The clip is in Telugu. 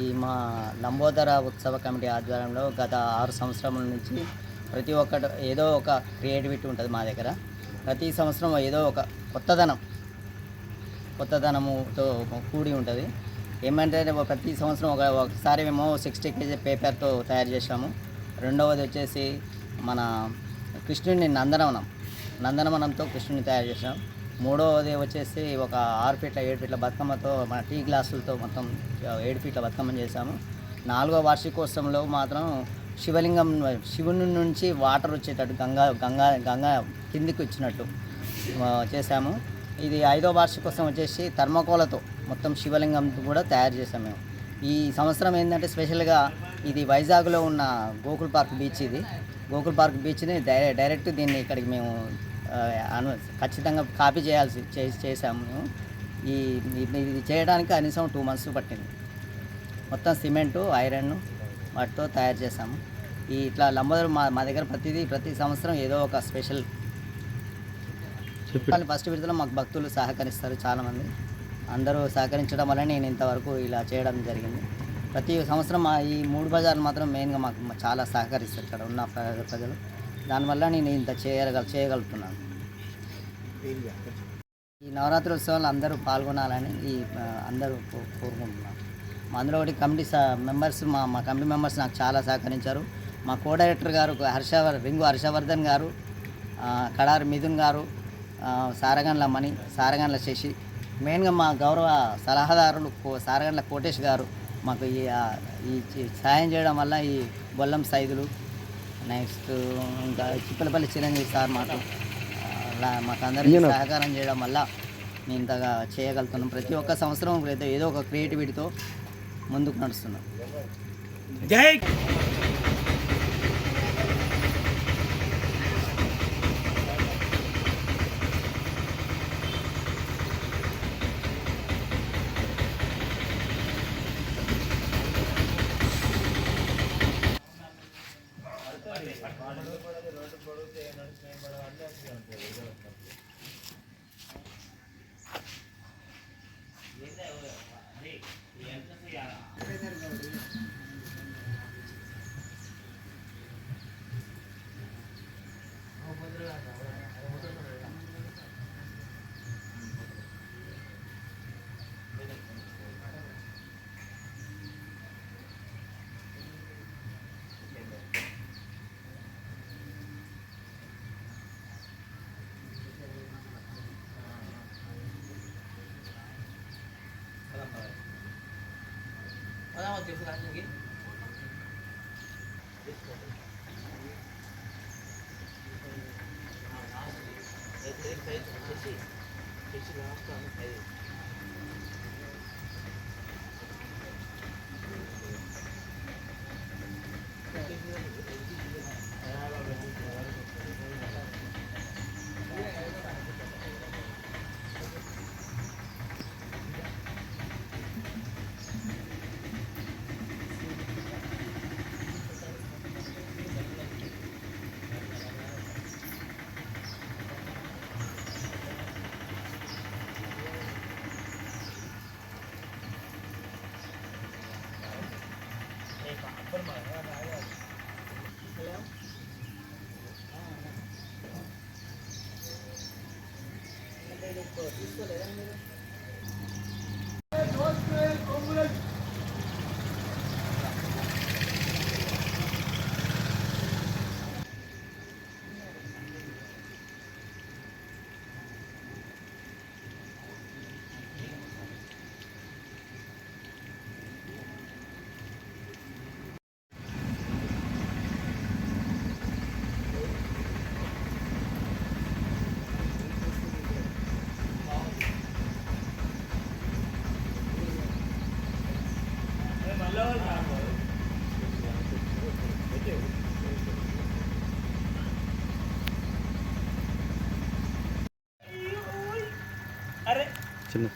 ఈ మా లంబోదర ఉత్సవ కమిటీ ఆధ్వర్యంలో గత ఆరు సంవత్సరముల నుంచి ప్రతి ఒక్కటి ఏదో ఒక క్రియేటివిటీ ఉంటుంది మా దగ్గర. ప్రతి సంవత్సరం ఏదో ఒక కొత్తదనం కొత్తదనముతో కూడి ఉంటుంది. ఏమంటే ప్రతి సంవత్సరం ఒక ఒకసారి మేము సిక్స్టీ కేజీ పేపర్తో తయారు చేసాము రెండవది వచ్చేసి మన కృష్ణుడిని నందనవనం నందనవనంతో కృష్ణుడిని తయారు చేసాం మూడవది వచ్చేసి ఒక ఆరు ఫీట్ల ఏడు ఫీట్ల బతుకమ్మతో మన టీ గ్లాసులతో మొత్తం ఏడు ఫీట్ల బతుకమ్మని చేసాము నాలుగో వార్షికోత్సవంలో మాత్రం శివలింగం శివుని నుంచి వాటర్ వచ్చేటట్టు గంగా గంగా గంగా కిందికి వచ్చినట్టు చేశాము. ఇది ఐదో వార్షికోత్సవం వచ్చేసి థర్మకోలతో మొత్తం శివలింగం కూడా తయారు చేసాం మేము. ఈ సంవత్సరం ఏంటంటే స్పెషల్గా ఇది వైజాగ్లో ఉన్న గోకుల్ పార్క్ బీచ్ ఇది. గోకుల్ పార్క్ బీచ్ని డైరెక్ట్ దీన్ని ఇక్కడికి మేము ఖచ్చితంగా కాపీ చేయాల్సి చేసాము మేము. ఈ ఇది చేయడానికి కనీసం టూ మంత్స్ పట్టింది. మొత్తం సిమెంటు ఐరన్ వాటితో తయారు చేసాము ఈ ఇట్లా లంబోదర్ మా మా దగ్గర ప్రతిదీ ప్రతి సంవత్సరం ఏదో ఒక స్పెషల్. కానీ ఫస్ట్ విడతలో మాకు భక్తులు సహకరిస్తారు చాలామంది. అందరూ సహకరించడం వల్ల నేను ఇంతవరకు ఇలా చేయడం జరిగింది. ప్రతి సంవత్సరం మా ఈ మూడు బజార్లు మాత్రం మెయిన్గా మాకు చాలా సహకరిస్తారు ఇక్కడ ఉన్న ప్ర- ప్రజలు. దానివల్ల నేను ఇంత చేయగల చేయగలుగుతున్నాను. ఈ నవరాత్రి ఉత్సవాలు అందరూ పాల్గొనాలని ఈ అందరూ కో- కోరుకుంటున్నాను. మా అందులో ఒకటి కమిటీ స- మెంబర్స్ మా మా కమిటీ మెంబర్స్ నాకు చాలా సహకరించారు. మా కో డైరెక్టర్ గారు హర్షవర్ రింగు హర్షవర్ధన్ గారు కడారి మిథున్ గారు సారగండ్ల మణి సారగండ్ల శశి మెయిన్గా మా గౌరవ సలహాదారులు కో- సారగండ్ల కోటేష్ గారు మాకు ఈ సహాయం ఈ సాయం చేయడం వల్ల ఈ బొల్లం సైదులు నెక్స్ట్ ఇంకా చిప్పలపల్లి చిరంజీవి సార్ మాకు అలా మాకు అందరికీ సహకారం చేయడం వల్ల నేను ఇంతగా చేయగలుగుతున్నాం. ప్రతి ఒక్క సంవత్సరం ఏదో ఒక క్రియేటివిటీతో ముందుకు నడుస్తున్నాం. జై రోడ్డు పొడుగుతాయి నడుచుకునే పడవ అన్నీ వస్తుంది 어느 것도 있어 나중에. Thank you. el doctor. చిన్న